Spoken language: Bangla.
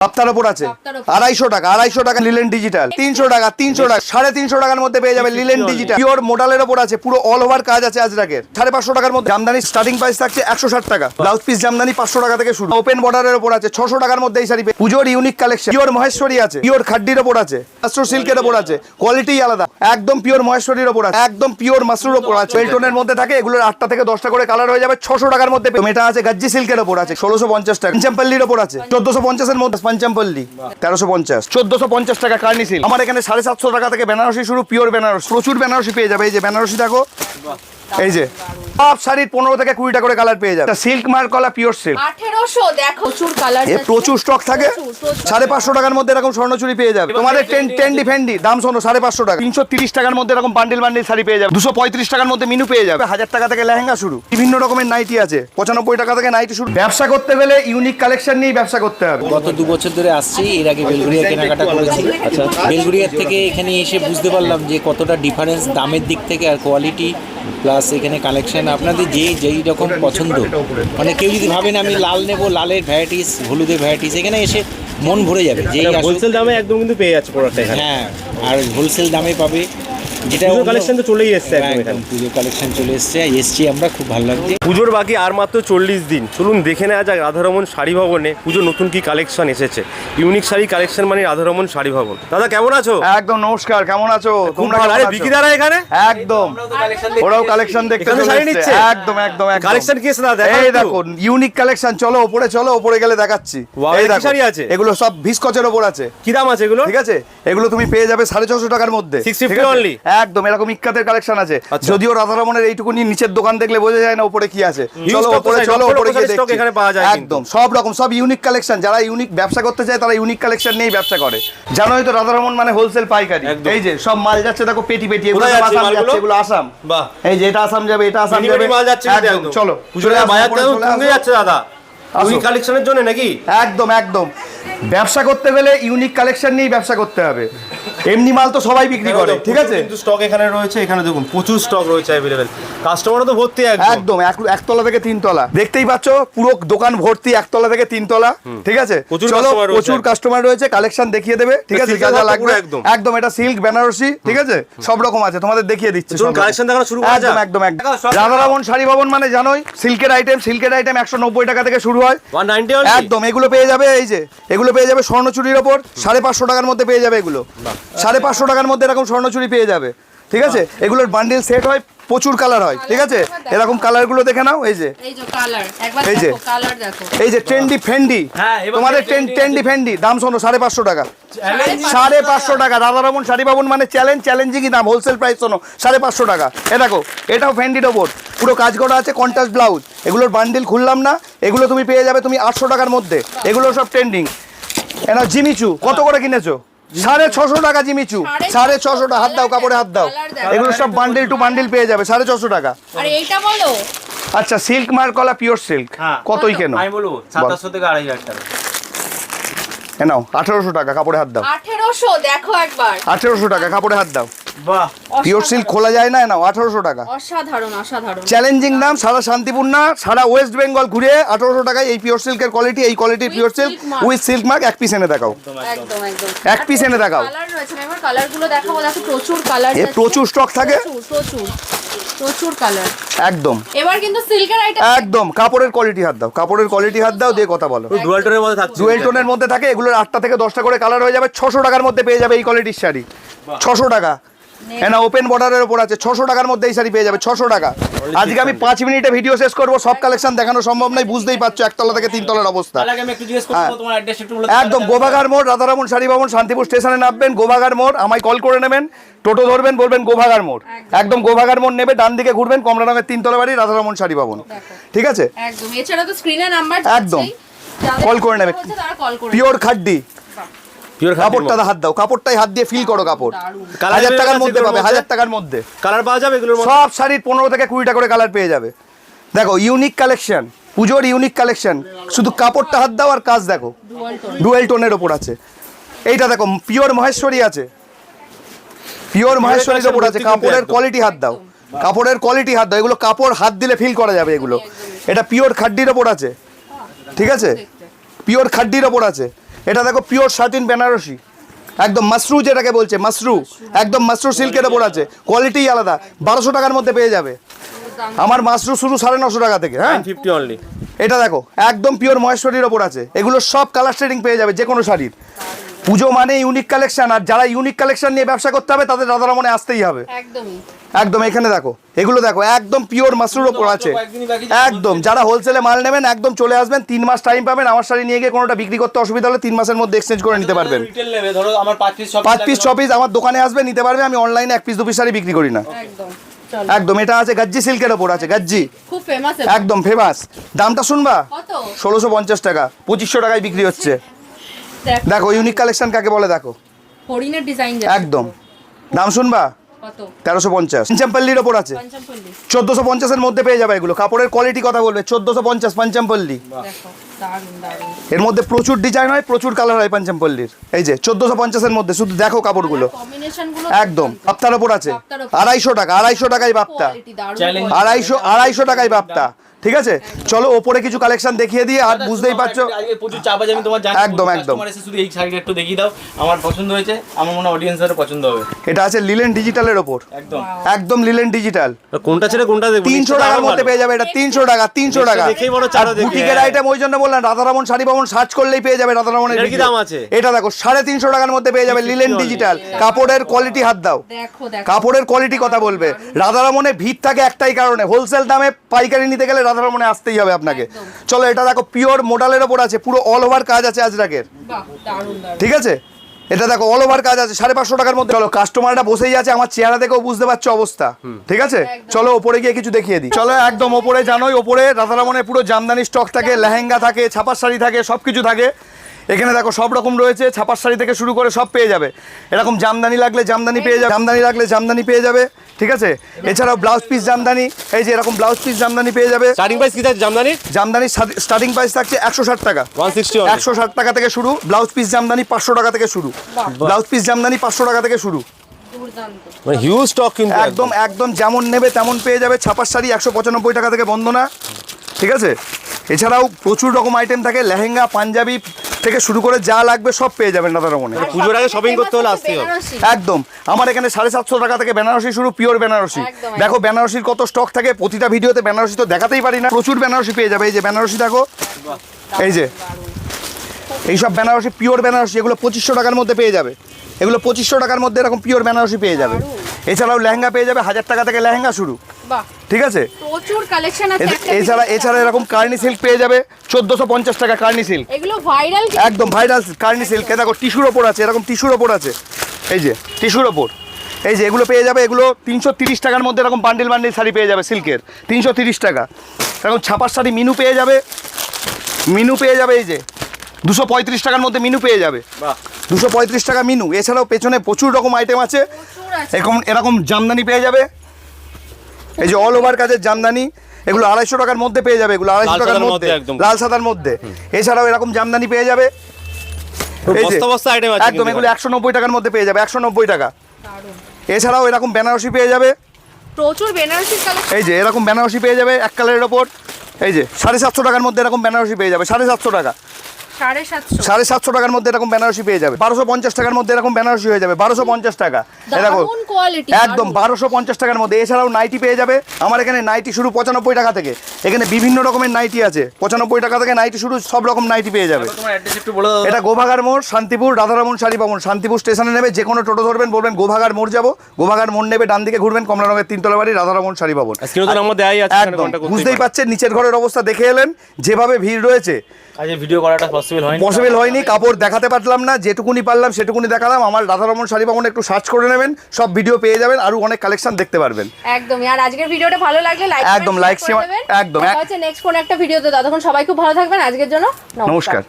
বাপ্তার ওপর আছে। আড়াইশো টাকা আড়াইশো টাকা লিলেন ডিজিটাল তিনশো টাকা তিনশো টাকা সাড়ে তিনশো টাকার মধ্যে পেয়ে যাবে লিলেন ডিজিটাল পিওর মোডালের ওপর আছে পুরো অল ওভার কাজ আছে আজরাকের সাড়ে পাঁচশো টাকার মধ্যে জামদানি স্টার্টিং প্রাইস থাকছে একশো ষাট টাকা। ব্লাউজ পিস জামদানি পাঁচশো টাকা থেকে শুরু। ওপেন বর্ডারের ওপর আছে ছশো টাকার মধ্যে এই শাড়ি পুজোর ইউনিক কালেকশন পিওর মহেশ্বরী আছে। পিওর খাড্ডির ওপর আছে। মাস্টার সিল্কের ওপর আছে। কোয়ালিটি আলাদা। একদম পিওর মহেশ্বরীর ওপর আছে। একদম পিওর মাসরুর ওপর আছে। বেলটনের মধ্যে থাকে এগুলোর আটটা থেকে দশটা করে কালার হয়ে যাবে ছশো টাকার মধ্যে পেয়ে- মেটা আছে গাজ্জি সিল্কের ওপর আছে। ষোলোশো পঞ্চাশ টাকা। পঞ্চামপল্লির ওপর আছে। চোদ্দশো পঞ্চাশের মধ্যে পঞ্চামপল্লি তেরোশো পঞ্চাশ। চোদ্দশো পঞ্চাশ টাকা কার্নি সিল্ক আমার এখানে সাড়ে সাতশো টাকা থেকে বেনারসি শুরু পিওর বেনারসি। প্রচুর বেনারসি পেয়ে যাবে। এই যে বেনারসি দেখো। এই যে। সব শাড়ির পনেরো থেকে কুড়িটা করে কালার পেয়ে যাবে। সিল্ক মার্ক কলা পিওর সিল্ক আঠেরোশো দেখো। প্রচুর কালার প্রচুর স্টক থাকে। সাড়ে পাঁচশো টাকার মধ্যে এরকম স্বর্ণচুরি পেয়ে যাবে। তোমাদের টেন টেন্ডি ফেন্ডি দাম শোনো সাড়ে পাঁচশো টাকা। তিনশো তিরিশ টাকার মধ্যে এরকম বান্ডিল বান্ডিল শাড়ি পেয়ে যাবে। দুশো পঁয়ত্রিশ টাকার মধ্যে মিনু পেয়ে যাবে। হাজার টাকা থেকে লেহেঙ্গা শুরু। বিভিন্ন রকমের নাইটি আছে। পঁচানব্বই টাকা থেকে নাইটি শুরু। ব্যবসা করতে গেলে ইউনিক কালেকশন নিয়ে ব্যবসা করতে হবে। গত দু বছর ধরে আসছি এর আগে বেলগুড়িয়া কেনাকাটা করেছি। আচ্ছা। বেলগুড়িয়ার থেকে এখানে এসে বুঝতে পারলাম যে কতটা ডিফারেন্স দামের দিক থেকে আর কোয়ালিটি প্লাস এখানে কালেকশন আপনাদের যে যেই রকম পছন্দ। মানে কেউ যদি ভাবেন আমি লাল নেব লালের ভ্যারাইটিস হলুদের ভ্যারাইটিস এখানে এসে মন ভরে যাবে। যেই হোলসেল দামে একদম কিন্তু পেয়ে যাচ্ছে প্রোডাক্ট হ্যাঁ আর হোলসেল দামে পাবে। যেটা পুজোর কালেকশন তো চলেই এসছে একদম একদম পুজোর কালেকশন চলে এসছে। এসছি আমরা খুব ভালো লাগছে। পুজোর বাকি আর মাত্র চল্লিশ দিন। চলুন দেখে নেওয়া যাক রাধারমন শাড়ি ভবনে পুজো নতুন কি কালেকশন এসেছে। ইউনিক শাড়ি কালেকশন মানে রাধারমন শাড়ি ভবন। দাদা কেমন আছো? একদম নমস্কার কেমন আছো? তোমরা আরে আছো? বিকিদারা এখানে? একদম। ওরাও কালেকশন দেখতে শাড়ি নিচ্ছে? একদম একদম কালেকশন কি এসে দাদা এই দেখো ইউনিক কালেকশন। চলো উপরে চলো উপরে গেলে দেখাচ্ছি। এই দেখো শাড়ি আছে? এগুলো সব ভিসকচের ওপর আছে। কি দাম আছে এগুলো? ঠিক আছে? এগুলো তুমি পেয়ে যাবে সাড়ে ছশো টাকার মধ্যে। 650 ঠিক আছে? only? একদম এরকম ইক্কাতের কালেকশন আছে। আচ্ছা। যদিও রাধারমনের এইটুকুনি নিচের দোকান দেখলে বোঝা যায় না উপরে কি আছে। চলো উপরে চলো উপরে গিয়ে দেখছি। এখানে পাওয়া যায় একদম সব রকম সব ইউনিক কালেকশন যারা ইউনিক ব্যবসা করতে চায় তারা ইউনিক কালেকশন নিয়ে ব্যবসা করে। জানো হয়তো রাধারমন মানে হোলসেল পাইকারি। এই যে সব মাল যাচ্ছে দেখো পেটি পেটি এগুলো আসাম যাচ্ছে এগুলো আসাম। বাহ। এই যে এটা আসাম যাবে এটা আসাম যাবে। মাল যাচ্ছে। চলো বাজার। যাচ্ছে দাদা। ইউনিক কালেকশনের জন্য নাকি? একদম একদম। ব্যবসা করতে গেলে ইউনিক কালেকশন নিয়ে ব্যবসা করতে হবে। এমনি মাল তো সবাই বিক্রি করে ঠিক আছে? কিন্তু স্টক এখানে রয়েছে এখানে দেখুন প্রচুর স্টক রয়েছে অ্যাভেলেবেল কাস্টমারও তো ভর্তি একদম। একদম এক- একতলা থেকে তিনতলা। দেখতেই পাচ্ছ পুরো দোকান ভর্তি একতলা থেকে তিনতলা ঠিক আছে? চলো প্রচুর কাস্টমার রয়েছে কালেকশন দেখিয়ে দেবে ঠিক আছে? যা যা লাগবে। একদম। একদম এটা সিল্ক বেনারসি ঠিক আছে? সব রকম আছে তোমাদের দেখিয়ে দিচ্ছি collection দেখানো শুরু করা একদম যাক। একদম একদম। সব রাধারামন শাড়ি ভবন মানে জানোই সিল্কের আইটেম সিল্কের আইটেম একশো নব্বই টাকা থেকে শুরু হয়। ওয়ান নাইনটি একদম এগুলো পেয়ে যাবে এই যে এগুলো পেয়ে যাবে স্বর্ণচুরির ওপর সাড়ে পাঁচশো টাকার মধ্যে পেয়ে যাবে এগুলো। সাড়ে পাঁচশো টাকার মধ্যে এরকম স্বর্ণচুরি পেয়ে যাবে। ঠিক আছে? এগুলোর বান্ডিল সেট হয় প্রচুর কালার হয় ঠিক আছে? এরকম কালারগুলো দেখে নাও এই যে। এই যে এই যে। দেখো কালার দেখো। এই যে ট্রেন্ডি ফেন্ডি হ্যাঁ, তোমাদের ট্রেন্ডি ফেন্ডি দাম শোনো সাড়ে পাঁচশো টাকা। সাড়ে পাঁচশো টাকা। রাধারমন শাড়ি পাবন মানে চ্যালেঞ্জ চ্যালেঞ্জিংই দাম হোলসেল প্রাইস শোনো সাড়ে পাঁচশো টাকা। এ দেখো এটাও ফ্যান্ডির ওপর। পুরো কাজ করা আছে কন্টাস্ট ব্লাউজ এগুলোর বান্ডিল খুললাম না এগুলো তুমি পেয়ে যাবে তুমি আটশো টাকার মধ্যে। এগুলো সব ট্রেন্ডিং এনা জিমিচু কত করে কিনেছো? সাড়ে ছশো টাকা জিমিচু সাড়ে ছশো টাকা হাত দাও কাপড়ে হাত দাও। এগুলো সব বান্ডিল টু বান্ডিল পেয়ে যাবে সাড়ে ছশো টাকা। আর এইটা বলো। আচ্ছা সিল্ক মার্কলা পিওর সিল্ক। কতই কেন? আমি বলব সাতাশশো থেকে আড়াই হাজার টাকা। নাও আঠারোশো টাকা কাপড়ে হাত দাও। আঠেরোশো দেখো একবার। আঠেরোশো টাকা কাপড়ে হাত দাও। বাহ। পিওর সিল্ক খোলা যায় না না আঠারোশো টাকা। অসাধারণ অসাধারণ। চ্যালেঞ্জিং দাম সারা শান্তিপুর না সারা ওয়েস্ট বেঙ্গল ঘুরে আঠারোশো টাকায় এই পিওর সিল্কের কোয়ালিটি এই কোয়ালিটির pure silk with silk mark এক পিস এনে দেখাও। একদম একদম। এক পিস এনে দেখাও। কালার রয়েছে এবার কালার দেখাবো দেখো প্রচুর কালার এ প্রচুর স্টক থাকে? প্রচুর প্রচুর প্রচুর কালার একদম। এবার কিন্তু সিল্কের আইটেম একদম কাপড়ের কোয়ালিটি হাত দাও কাপড়ের কোয়ালিটি হাত দাও দিয়ে কথা বলো। ডুয়াল টোনের মধ্যে থাকছে। ডুয়েল টোনের মধ্যে থাকে এগুলোর আটটা থেকে দশটা করে কালার হয়ে যাবে ছশো টাকার মধ্যে পেয়ে যাবে এই কোয়ালিটির শাড়ি। ছশো টাকা। হ্যাঁ না ওপেন বর্ডারের ওপর আছে। ছশো টাকার মধ্যে এই শাড়ি পেয়ে যাবে ছশো টাকা। আজকে আমি পাঁচ মিনিটে ভিডিও শেষ করব সব কালেকশন দেখানো সম্ভব নয় বুঝতেই পারছ একতলা থেকে তিনতলার অবস্থা। তার আগে আমি একটু জিজ্ঞেস করব হ্যাঁ। তোমার অ্যাড্রেস একটু বলে একদম গোবাগার মোড় রাধারামন শাড়ি ভবন শান্তিপুর স্টেশনে নামবেন গোবাগার মোড় আমায় কল করে নেবেন টোটো ধরবেন বলবেন গোভাগার মোড়। একদম। গোভাগার মোড় নেবে ডান দিকে ঘুরবেন কমলা রঙের তিনতলা বাড়ি রাধারামন শাড়ি ভবন। ঠিক আছে? একদম এছাড়া তো স্ক্রিনে নাম্বার একদম। call করে নেবে। তারা কল করে পিওর খাড্ডি। কাপড়টা হাত দাও কাপড়টাই হাত দিয়ে ফিল করো কাপড়। হাজার টাকার মধ্যে পাবে হাজার টাকার মধ্যে। কালার পাওয়া যাবে মধ্যে? সব শাড়ির পনেরো থেকে কুড়িটা করে কালার পেয়ে যাবে। দেখো ইউনিক কালেকশন পুজোর ইউনিক কালেকশন শুধু কাপড়টা হাত দাও আর কাজ দেখো। ডুয়েল টোনের ওপর আছে। এইটা দেখো পিওর মহেশ্বরী আছে। পিওর মহেশ্বরীর ওপর আছে। কাপড়ের কোয়ালিটি হাত দাও। কাপড়ের কোয়ালিটি হাত দাও। এগুলো কাপড় হাত দিলে ফিল করা যাবে এগুলো। এটা পিওর খাড্ডির ওপর আছে। ঠিক আছে? পিওর খাড্ডির ওপর আছে। এটা দেখো পিওর শার্টিন বেনারসি একদম মাসরু যেটাকে বলছে মাসরু একদম মাসরু সিল্কের ওপর আছে। কোয়ালিটি আলাদা। বারোশো টাকার মধ্যে পেয়ে যাবে। আমার মাসরু শুরু সাড়ে নশো টাকা থেকে হ্যাঁ? ফিফটি অনলি এটা দেখো একদম পিওর মহেশ্বরীর ওপর আছে। এগুলো সব কালার শেডিং পেয়ে যাবে যে কোনো শাড়ির। পুজো মানে ইউনিক কালেকশন আর যারা ইউনিক কালেকশন নিয়ে ব্যবসা করতে হবে তাদের রাধারমনে আসতেই হবে। একদমই। একদম এখানে দেখো এগুলো দেখো একদম পিওর মাসরুর ওপর আছে। একদম যারা হোলসেলে মাল নেবেন একদম চলে আসবেন তিন মাস টাইম পাবেন আমার শাড়ি নিয়ে গিয়ে কোনোটা বিক্রি করতে অসুবিধা হলে তিন মাসের মধ্যে এক্সচেঞ্জ করে নিতে পারবেন। রিটেল নেবে ধরো আমার পাঁচ পিস পাঁচ পিস ছ পিস আমার দোকানে আসবে নিতে পারবে আমি অনলাইনে এক পিস দু পিস শাড়ি বিক্রি করি না। একদম এটা আছে গাজ্জি সিল্কের ওপর আছে গাজ্জি। খুব ফেমাস একদম ফেমাস দামটা শুনবা? ষোলোশো পঞ্চাশ টাকা পঁচিশশো টাকায় বিক্রি হচ্ছে। দেখ। ইউনিক কালেকশন কাকে বলে দেখো? হরিণের ডিজাইন একদম। দাম শুনবা? তেরোশো পঞ্চাশ। পঞ্চামপল্লির ওপর আছে। চোদ্দোশো পঞ্চাশের মধ্যে পেয়ে যাবে এগুলো। কাপড়ের কোয়ালিটি কথা বলবে। চোদ্দোশো পঞ্চাশ পঞ্চমপল্লি। এর মধ্যে প্রচুর ডিজাইন হয় প্রচুর কালার হয় পঞ্চমপল্লির। এই যে চোদ্দোশো পঞ্চাশের মধ্যে শুধু দেখো কাপড়গুলো। একদম। বাপ্তার ওপর আছে। আড়াইশো টাকা আড়াইশো টাকায় বাপ্তা। আড়াইশো আড়াইশো টাকায় বাপ্তা। ঠিক আছে? চলো ওপরে কিছু কালেকশন দেখিয়ে দিয়ে আর বুঝতেই পারছ প্রচুর চাপ আছে আমি তোমার জানি একদম, একদম। এসে শুধু এই শাড়িটা একটু দেখিয়ে দাও আমার পছন্দ হয়েছে আমার মনে হয় অডিয়েন্সেরও পছন্দ হবে। এটা আছে লিলেন ডিজিটালের ওপর। একদম। একদম লিলেন ডিজিটাল কোনটা ছেড়ে কোনটা দেখব? তিনশো টাকার মধ্যে পেয়ে যাবে এটা তিনশো টাকা তিনশো টাকা। দেখেই হচ্ছে দেখে, বুটিকের হ্যাঁ। আইটেম ওই জন্য বললাম রাধারমন শাড়ি ভবন সার্চ করলেই পেয়ে যাবে রাধারমনের কি দাম আছে? এটা দেখো সাড়ে তিনশো টাকার মধ্যে পেয়ে যাবে লিলেন ডিজিটাল কাপড়ের কোয়ালিটি হাত দাও। দেখো দেখো। কাপড়ের কোয়ালিটি কথা বলবে। রাধারমনে ভিড় থাকে একটাই কারণে। হোলসেল দামে পাইকারি নিতে গেলে রাধারমনে আসতেই হবে আপনাকে। চলো এটা দেখো পিওর মোডালের ওপর আছে পুরো অল ওভার কাজ আছে আজরাকের। ঠিক আছে? এটা দেখো অল ওভার কাজ আছে সাড়ে পাঁচশো টাকার মধ্যে। চলো কাস্টমারটা বসেই আছে আমার চেহারা দেখেও বুঝতে পারছ অবস্থা। ঠিক আছে? চলো ওপরে গিয়ে কিছু দেখিয়ে দিই। চলো একদম ওপরে জানোই ওপরে রাধারামনে পুরো জামদানি স্টক থাকে লেহেঙ্গা থাকে ছাপার শাড়ি থাকে সব কিছু থাকে। এখানে দেখো সব রকম রয়েছে ছাপার শাড়ি থেকে শুরু করে সব পেয়ে যাবে। এরকম জামদানি লাগলে জামদানি পেয়ে যাবে জামদানি লাগলে জামদানি পেয়ে যাবে ঠিক আছে? এছাড়াও ব্লাউজ পিস জামদানি এই যে এরকম ব্লাউজ পিস জামদানি পেয়ে যাবে। স্টার্টিং প্রাইস কি থাকছে জামদানি জামদানির স্টার্টিং প্রাইস থাকছে একশো ষাট টাকা। একশো ষাট টাকা। থেকে শুরু ব্লাউজ পিস জামদানি পাঁচশো টাকা থেকে শুরু। ব্লাউজ পিস জামদানি পাঁচশো টাকা থেকে শুরু। মানে হিউজ স্টক কিন্তু একদম। একদম যেমন নেবে তেমন পেয়ে যাবে ছাপার শাড়ি একশো পঁচানব্বই টাকা থেকে বন্দনা ঠিক আছে? এছাড়াও প্রচুর রকম আইটেম থাকে লেহেঙ্গা পাঞ্জাবি থেকে শুরু করে যা লাগবে সব পেয়ে যাবেন দাদারমনে পুজোর আগে শপিং করতে হলে আসতেই হবে। একদম। আমার এখানে সাড়ে সাতশো টাকা থেকে বেনারসি শুরু পিওর বেনারসি। দেখো বেনারসির কত স্টক থাকে প্রতিটা ভিডিওতে বেনারসি তো দেখাতেই পারি না। প্রচুর বেনারসি পেয়ে যাবে। এই যে বেনারসি দেখো। এই যে। এইসব বেনারসি পিওর বেনারসি এগুলো পঁচিশশো টাকার মধ্যে পেয়ে যাবে। এগুলো পঁচিশশো টাকার মধ্যে এরকম পিওর বেনারসি পেয়ে যাবে। এছাড়াও লেহেঙ্গা পেয়ে যাবে। হাজার টাকা থেকে লেহেঙ্গা শুরু। ঠিক আছে? প্রচুর কালেকশন আছে এছাড়া এছাড়া এরকম কার্নি সিল্ক পেয়ে যাবে চোদ্দোশো পঞ্চাশ টাকা কার্নি সিল্ক এগুলো ভাইরাল একদম ভাইরাল কার্নি সিল্ক দেখো টিস্যুর ওপর আছে এরকম টিস্যুর ওপর আছে। এই যে টিস্যুর ওপর। এই যে এগুলো পেয়ে যাবে এগুলো তিনশো তিরিশ টাকার মধ্যে এরকম বান্ডিল বান্ডিল শাড়ি পেয়ে যাবে সিল্কের তিনশো তিরিশ টাকা। এরকম ছাপার শাড়ি মিনু পেয়ে যাবে। মিনু পেয়ে যাবে এই যে। দুশো পঁয়ত্রিশ টাকার মধ্যে মিনু পেয়ে যাবে। বাহ। দুশো পঁয়ত্রিশ টাকা মিনু। এছাড়াও পেছনে প্রচুর রকম আইটেম আছে। এরকম এরকম জামদানি পেয়ে যাবে। এই যে অল ওভার কাজের জামদানি এগুলো আড়াইশো টাকার মধ্যে পেয়ে যাবে এগুলো আড়াইশো লাল টাকার সাদার মধ্যে লাল সাদার মধ্যে। এছাড়াও এরকম জামদানি পেয়ে যাবে। এই যে, বস্তা বস্তা আইটেম একদম এগুলো একশো নব্বই টাকার মধ্যে পেয়ে যাবে একশো নব্বই টাকা। এছাড়াও এরকম বেনারসি পেয়ে যাবে। প্রচুর কালেকশন এই যে এরকম বেনারসি পেয়ে যাবে এক কালারের ওপর। এই যে সাড়ে সাতশো টাকার মধ্যে এরকম বেনারসি পেয়ে যাবে সাড়ে সাতশো টাকা। সাড়ে সাতশো। টাকার মধ্যে এরকম বেনারসি পেয়ে যাবে। বারোশো পঞ্চাশ টাকার মধ্যে এরকম বেনারসি হয়ে যাবে। বারোশো পঞ্চাশ টাকা। এরকম একদম বারোশো পঞ্চাশ টাকার মধ্যে। এছাড়াও নাইটি পেয়ে যাবে। আমার এখানে নাইটি শুরু পঁচানব্বই টাকা থেকে। এখানে বিভিন্ন রকমের নাইটি আছে। পঁচানব্বই টাকা থেকে নাইটি শুরু সব রকম নাইটি পেয়ে যাবে। তোমার অ্যাড্রেস একটু বলে দাও। এটা গোভাগার মোড় শান্তিপুর রাধারমন শাড়ি ভবন শান্তিপুর স্টেশনে নেবে। যে কোনো টোটো ধরবেন বলবেন গোভাগার মোড় যাব। গোভাগার মোড় নেবে ডান দিকে ঘুরবেন কমলা রঙের তিনতলা বাড়ি রাধারমন শাড়ি আছে একদম। বুঝতেই পারছেন নিচের ঘরের অবস্থা দেখে এলেন। যেভাবে ভিড় রয়েছে। ভিডিও করাটা পসিবল হয়নি। পসিবল হয়নি কাপড় দেখাতে পারলাম না যেটুকুনি পারলাম সেটুকুনি দেখালাম। আমার রাধারমন শাড়ি বাবন একটু সার্চ করে নেবেন সব ভিডিও পেয়ে যাবেন আরও অনেক কালেকশন দেখতে পারবেন। একদম আর আজকের ভিডিওটা ভালো লাগলে লাইক একদম, লাইক একদম, আচ্ছা হচ্ছে নেক্সট কোন একটা ভিডিও ভিডিওতে ততক্ষণ সবাই খুব ভালো থাকবেন আজকের জন্য নমস্কার।